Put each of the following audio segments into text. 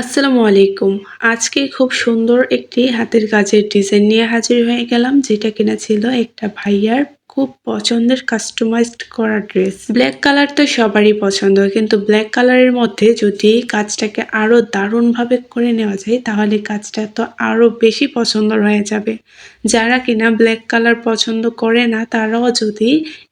আসসালামু আলাইকুম। আজকে খুব সুন্দর একটি হাতের কাজের ডিজাইন নিয়ে হাজির হয়ে গেলাম, যেটা কিনা ছিল একটা ভাইয়ার খুব পছন্দের কাস্টমাইজড করা ড্রেস ব্ল্যাক কালার তো সবারই পছন্দ, কিন্তু ব্ল্যাক কালারের মধ্যে যদি কাজটাকে আরও দারুণভাবে করে নেওয়া যায়, তাহলে কাজটা তো আরও বেশি পছন্দ হয়ে যাবে। যারা কিনা ব্ল্যাক কালার পছন্দ করে না, তারাও যদি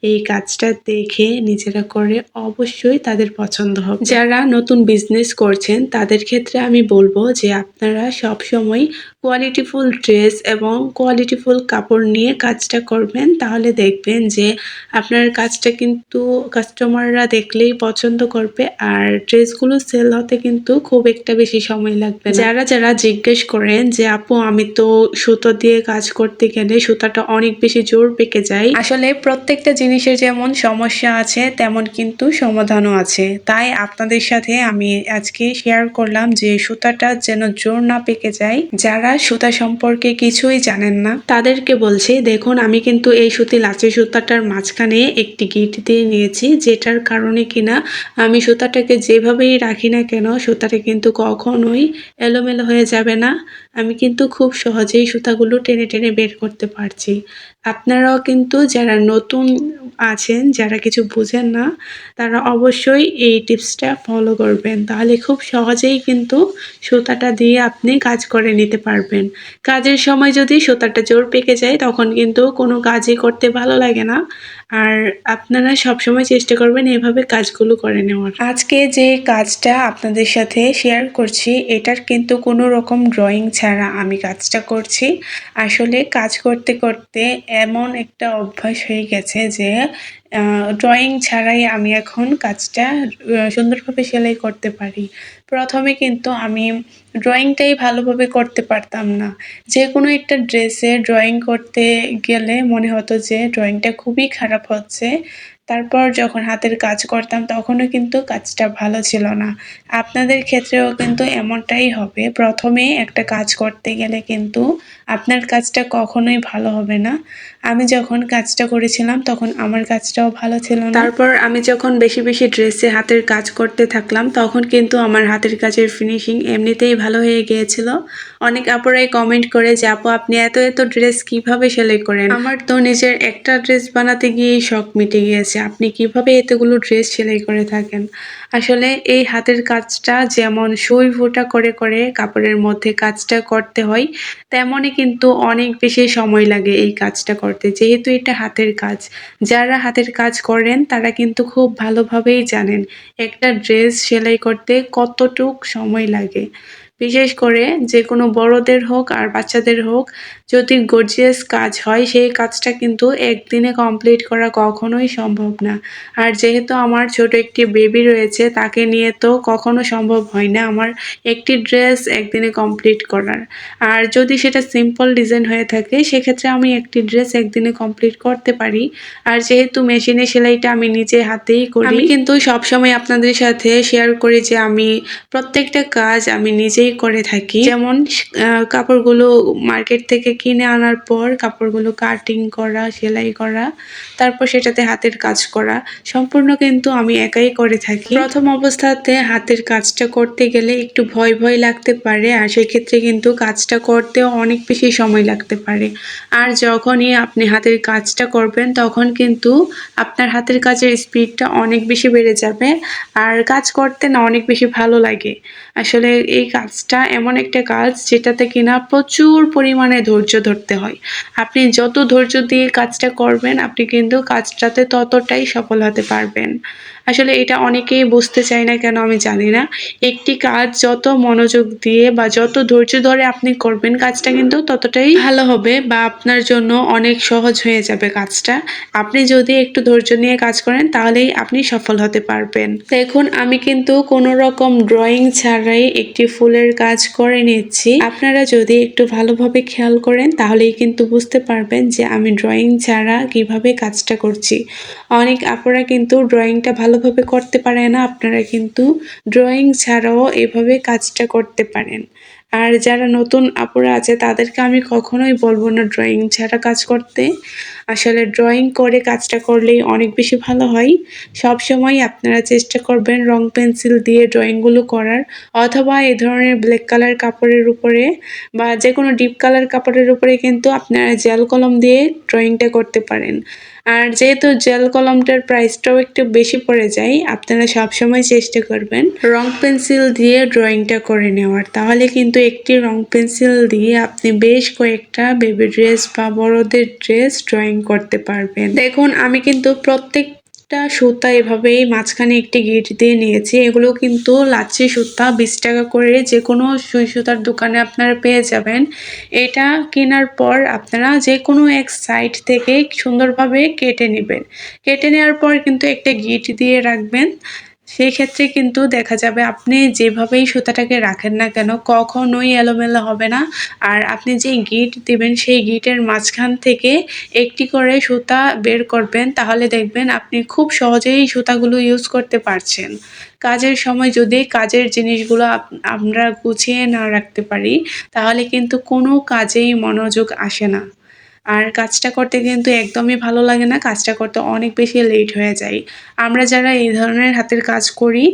এই কাজটা দেখে নিজেরা করে অবশ্যই তাদের পছন্দ হবে। যারা নতুন বিজনেস করছেন, তাদের ক্ষেত্রে আমি বলব যে আপনারা সব সময় কোয়ালিটিফুল ড্রেস এবং কোয়ালিটিফুল কাপড় নিয়ে কাজটা করবেন, তাহলে দেখবেন যে আপনার কাজটা কিন্তু কাস্টমাররা দেখলেই পছন্দ করবে আর ড্রেসগুলো সেল হতে কিন্তু খুব একটা বেশি সময় লাগবে যারা যারা জিজ্ঞেস করেন যে, আপু, আমি তো সুতো দিয়ে কাজ করতে গেলে সুতাটা অনেক বেশি জোর পেকে যায়। আসলে প্রত্যেকটা জিনিসের যেমন সমস্যা আছে, তেমন কিন্তু সমাধানও আছে। তাই আপনাদের সাথে আমি আজকে শেয়ার করলাম যে, সুতাটা যেন জোর না পেকে যায়। যারা সুতা সম্পর্কে কিছুই জানেন না, তাদেরকে বলছি, দেখুন, আমি কিন্তু এই সুতি লাচি সুতাটার মাঝখানে একটি গিট দিয়ে নিয়েছি, যেটার কারণে কিনা আমি সুতাটাকে যেভাবেই রাখি না কেন, সুতাটা কিন্তু কখনোই এলোমেলো হয়ে যাবে না। আমি কিন্তু খুব সহজেই সুতাগুলো টেনে টেনে বের করতে পারছি। আপনারাও কিন্তু যারা নতুন আছেন, যারা কিছু বুঝেন না, তারা অবশ্যই এই টিপসটা ফলো করবেন। তাহলে খুব সহজেই কিন্তু সুতাটা দিয়ে আপনি কাজ করে নিতে পারবেন। কাজের সময় যদি সুতাটা জোর পেকে যায়, তখন কিন্তু কোনো কাজই করতে ভালো লাগে না। আর আপনারা সবসময় চেষ্টা করবেন এভাবে কাজগুলো করে নেওয়ার। আজকে যে কাজটা আপনাদের সাথে শেয়ার করছি, এটার কিন্তু কোনো রকম ড্রয়িং ছাড়া আমি কাজটা করছি। আসলে কাজ করতে করতে এমন একটা অভ্যাস হয়ে গেছে যে ড্রয়িং ছাড়াই আমি এখন কাজটা সুন্দরভাবে সেলাই করতে পারি। প্রথমে কিন্তু আমি ড্রয়িংটাই ভালোভাবে করতে পারতাম না। যে কোনো একটা ড্রেসে ড্রয়িং করতে গেলে মনে হতো যে ড্রয়িংটা খুবই খারাপ হচ্ছে। তারপর যখন হাতের কাজ করতাম তখনও কিন্তু কাজটা ভালো ছিল না। আপনাদের ক্ষেত্রেও কিন্তু এমনটাই হবে। প্রথমে একটা কাজ করতে গেলে কিন্তু আপনার কাজটা কখনোই ভালো হবে না। আমি যখন কাজটা করেছিলাম তখন আমার কাজটাও ভালো ছিল না। তারপর আমি যখন বেশি বেশি ড্রেসে হাতের কাজ করতে থাকলাম তখন কিন্তু আমার হাতের কাজের ফিনিশিং এমনিতেই ভালো হয়ে গিয়েছিল। অনেক আপুরাই কমেন্ট করে যে আপু আপনি এত এত ড্রেস কীভাবে সেলাই করেন? আমার তো নিজের একটা ড্রেস বানাতে গিয়েই শখ মিটে গিয়েছে আপনি কীভাবে এতগুলো ড্রেস সেলাই করে থাকেন? আসলে এই হাতের কাজটা যেমন সই ফোটা করে করে কাপড়ের মধ্যে কাজটা করতে হয় তেমনই কিন্তু অনেক বেশি সময় লাগে এই কাজটা করতে যেহেতু এটা হাতের কাজ। যারা হাতের কাজ করেন তারা কিন্তু খুব ভালোভাবেই জানেন একটা ড্রেস সেলাই করতে কতটুক সময় লাগে। বিশেষ করে যে কোনো বড়দের হোক আর বাচ্চাদের হোক যদি গর্জিয়াস কাজ হয় সেই কাজটা কিন্তু একদিনে কমপ্লিট করা কখনোই সম্ভব না। আর যেহেতু আমার ছোট একটি বেবি রয়েছে তাকে নিয়ে তো কখনো সম্ভব হয় না আমার একটি ড্রেস একদিনে কমপ্লিট করার। আর যদি সেটা সিম্পল ডিজাইন হয়ে থাকে সেক্ষেত্রে আমি একটি ড্রেস একদিনে কমপ্লিট করতে পারি। আর যেহেতু মেশিনে সেলাইটা আমি নিজে হাতেই করি আমি কিন্তু সবসময় আপনাদের সাথে শেয়ার করি যে আমি প্রত্যেকটা কাজ আমি নিজেই করে থাকি। যেমন কাপড়গুলো মার্কেট থেকে কিনে আনার পর কাপড়গুলো কাটিং করা, সেলাই করা, তারপর সেটাতে হাতের কাজ করা, সম্পূর্ণ কিন্তু আমি একাই করে থাকি। প্রথম অবস্থাতে হাতের কাজটা করতে গেলে একটু ভয় ভয় লাগতে পারে আর সেক্ষেত্রে কিন্তু কাজটা করতেও অনেক বেশি সময় লাগতে পারে। আর যখনই আপনি হাতের কাজটা করবেন, তখন কিন্তু আপনার হাতের কাজের স্পিডটা অনেক বেশি বেড়ে যাবে আর কাজ করতে না অনেক বেশি ভালো লাগে। আসলে এই কাজটা এমন একটা কাজ যেটাতে কিনা প্রচুর পরিমাণে ধৈর্য ধরতে হয়। আপনি যত ধৈর্য দিয়ে কাজটা করবেন, আপনি কিন্তু কাজটাতে ততটাই সফল হতে পারবেন। আসলে এটা অনেকেই বুঝতে চায় না কেন আমি জানি না। একটি কাজ যত মনোযোগ দিয়ে বা যত ধৈর্য ধরে আপনি করবেন, কাজটা কিন্তু ততটাই ভালো হবে বা আপনার জন্য অনেক সহজ হয়ে যাবে কাজটা। আপনি যদি একটু ধৈর্য নিয়ে কাজ করেন, তাহলেই আপনি সফল হতে পারবেন। দেখুন, আমি কিন্তু কোনো রকম ড্রয়িং ছাড়াই একটি ফুলের কাজ করে নিচ্ছি। আপনারা যদি একটু ভালোভাবে খেয়াল করেন, তাহলেই কিন্তু বুঝতে পারবেন যে আমি ড্রয়িং ছাড়া কীভাবে কাজটা করছি। অনেক আপুরা কিন্তু ড্রয়িংটা ভালোভাবে করতে পারে না আপনারা কিন্তু ড্রয়িং ছাড়াও এভাবে কাজটা করতে পারেন। আর যারা নতুন আপুরা আছে, তাদেরকে আমি কখনোই বলব না ড্রয়িং ছাড়া কাজ করতে। আসলে ড্রয়িং করে কাজটা করলেই অনেক বেশি ভালো হয়। সব সময় আপনারা চেষ্টা করবেন রং পেন্সিল দিয়ে ড্রয়িংগুলো করার, অথবা এই ধরনের ব্ল্যাক কালার কাপড়ের উপরে বা যে কোনো ডিপ কালার কাপড়ের উপরে কিন্তু আপনারা জেল কলম দিয়ে ড্রয়িংটা করতে পারেন। আর যেহেতু জেল কলমটার প্রাইসটাও একটু বেশি পড়ে যায়, আপনারা সবসময় চেষ্টা করবেন রং পেন্সিল দিয়ে ড্রয়িংটা করে নেওয়ার। তাহলে কিন্তু একটি রং পেন্সিল দিয়ে আপনি বেশ কয়েকটা বেবি ড্রেস বা বড়দের ড্রেস ড্রয়িং করতে পারবেন। দেখুন, আমি কিন্তু প্রত্যেক একটা সুতা এভাবেই মাঝখানে একটি গিট দিয়ে নিয়েছি। এগুলো কিন্তু লাচ্ছি সুতা, বিশ টাকা করে যে কোনো সুই সুতার দোকানে আপনারা পেয়ে যাবেন। এটা কেনার পর আপনারা যে কোনো এক সাইড থেকে সুন্দরভাবে কেটে নেবেন। কেটে নেওয়ার পর কিন্তু একটা গিট দিয়ে রাখবেন। সেই ক্ষেত্রে কিন্তু দেখা যাবে আপনি যেভাবেই সুতাটাকে রাখেন না কেন, কখনোই এলোমেলো হবে না। আর আপনি যে গিট দিবেন, সেই গিটের মাঝখান থেকে একটি করে সুতা বের করবেন, তাহলে দেখবেন আপনি খুব সহজেই সুতাগুলো ইউজ করতে পারছেন। কাজের সময় যদি কাজের জিনিসগুলো আমরা গুছিয়ে না রাখতে পারি, তাহলে কিন্তু কোনো কাজেই মনোযোগ আসে না। আর কাজটা করতে কিন্তু একদমই ভালো লাগে না, কাজটা করতে অনেক বেশি লেট হয়ে যায় আমরা যারা এই ধরনের হাতের কাজ করি,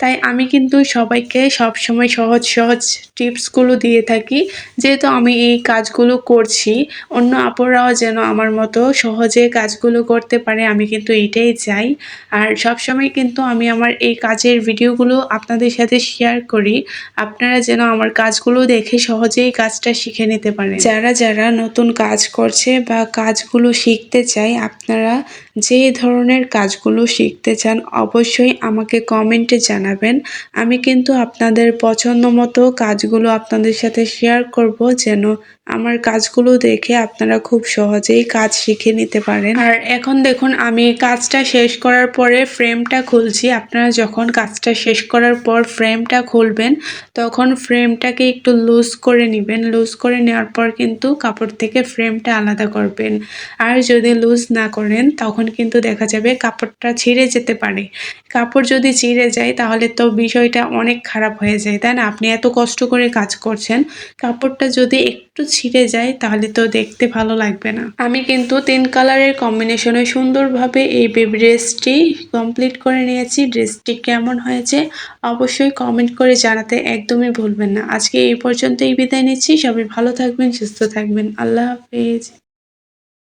তাই আমি কিন্তু সবাইকে সব সময় সহজ সহজ টিপসগুলো দিয়ে থাকি। যেহেতু আমি এই কাজগুলো করছি, অন্য আপুরাও যেন আমার মতো সহজে কাজগুলো করতে পারে, আমি কিন্তু এটাই চাই। আর সব সময় কিন্তু আমি আমার এই কাজের ভিডিওগুলো আপনাদের সাথে শেয়ার করি। আপনারা যেন আমার কাজগুলো দেখে সহজেই কাজটা শিখে নিতে পারেন। যারা যারা নতুন কাজ করছে করছে বা কাজগুলো শিখতে চাই আপনারা যে ধরনের কাজগুলো শিখতে চান, অবশ্যই আমাকে কমেন্টে জানাবেন। আমি কিন্তু আপনাদের পছন্দ মতো কাজগুলো আপনাদের সাথে শেয়ার করব যেন আমার কাজগুলো দেখে আপনারা খুব সহজেই কাজ শিখে নিতে পারেন। আর এখন দেখুন, আমি কাজটা শেষ করার পরে ফ্রেমটা খুলছি। আপনারা যখন কাজটা শেষ করার পর ফ্রেমটা খুলবেন, তখন ফ্রেমটাকে একটু লুজ করে নেবেন। লুজ করে নেওয়ার পর কিন্তু কাপড় থেকে ফ্রেমটা আলাদা করবেন। আর যদি লুজ না করেন, তখন কিন্তু দেখা যাবে কাপড়টা ছিঁড়ে যেতে পারে। কাপড় যদি ছিঁড়ে যায়, তাহলে তো বিষয়টা অনেক খারাপ হয়ে যায়, তাই না? আপনি এত কষ্ট করে কাজ করছেন, কাপড়টা যদি একটু ছিঁড়ে যায়, তাহলে তো দেখতে ভালো লাগবে না। আমি কিন্তু তিন কালারের কম্বিনেশনে সুন্দরভাবে এই বেবি ড্রেসটি কমপ্লিট করে নিয়েছি। ড্রেসটি কেমন হয়েছে, অবশ্যই কমেন্ট করে জানাতে একদমই ভুলবেন না। আজকে এই পর্যন্তই বিদায় নিচ্ছি। সবাই ভালো থাকবেন, সুস্থ থাকবেন। আল্লাহ হাফিজ।